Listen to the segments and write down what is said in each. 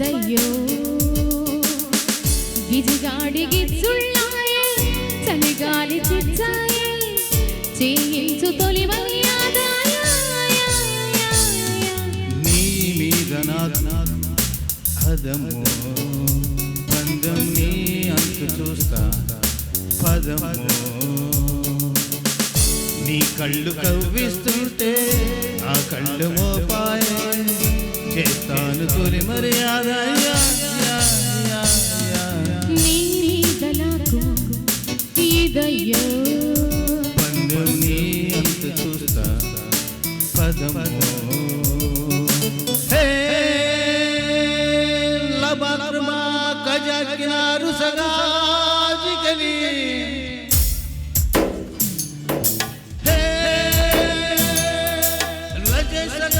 పదయ్యో గిజిగాడి గిచ్చుళ్ళాయే చలిగాలి చిచ్చాయే చేయించు తొలి నీ మీద నాకు బంధం నీ అంతు చూస్తా పదము నీ కళ్ళు కవ్విస్తుంటే ఆ కళ్ళు మోపాయ చేస్తాను తొలి మర్యాద యా, యా, యా, యా. నీ మీద నాకు ఇదయ్యో బంధం నీ అంతు చూస్తా పదము హే లబర్మా కజకినారు సగాజికలి హే లజ సగా రజకిరయ్యా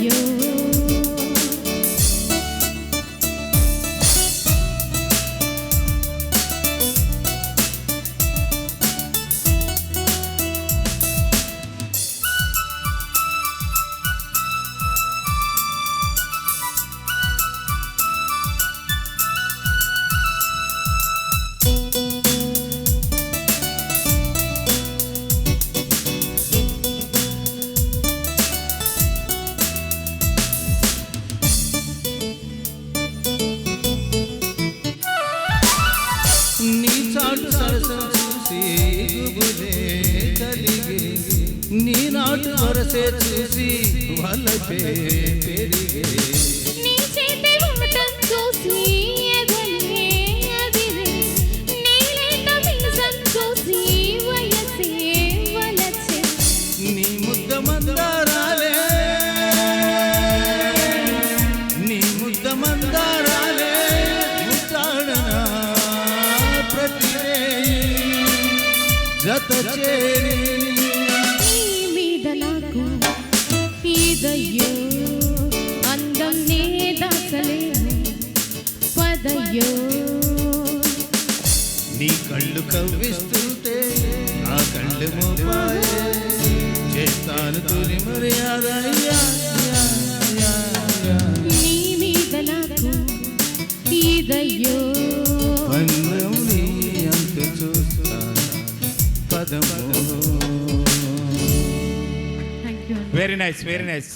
పదయ్యో నీ చాటు సరసం చూసి గుబులే కలిగే. నీ నాటు వరసే చూసి వలపే పెరిగే. నీ చేతి ఊటం చూసి మందారాలే. నీ ముద్ద మందారాలే. జత చేరి నీ మీద నాకు ఇదయ్యో అందం నీ దాచలేను పదయ్యో నీ కళ్ళు కవ్విస్తుంటే నా కళ్ళు మోపాయే చేస్తాను తొలి మర్యాద యా, యా, యా, యా. నీ మీద నాకు ఇదయ్యో వెరీ నైస్ వెరీ నైస్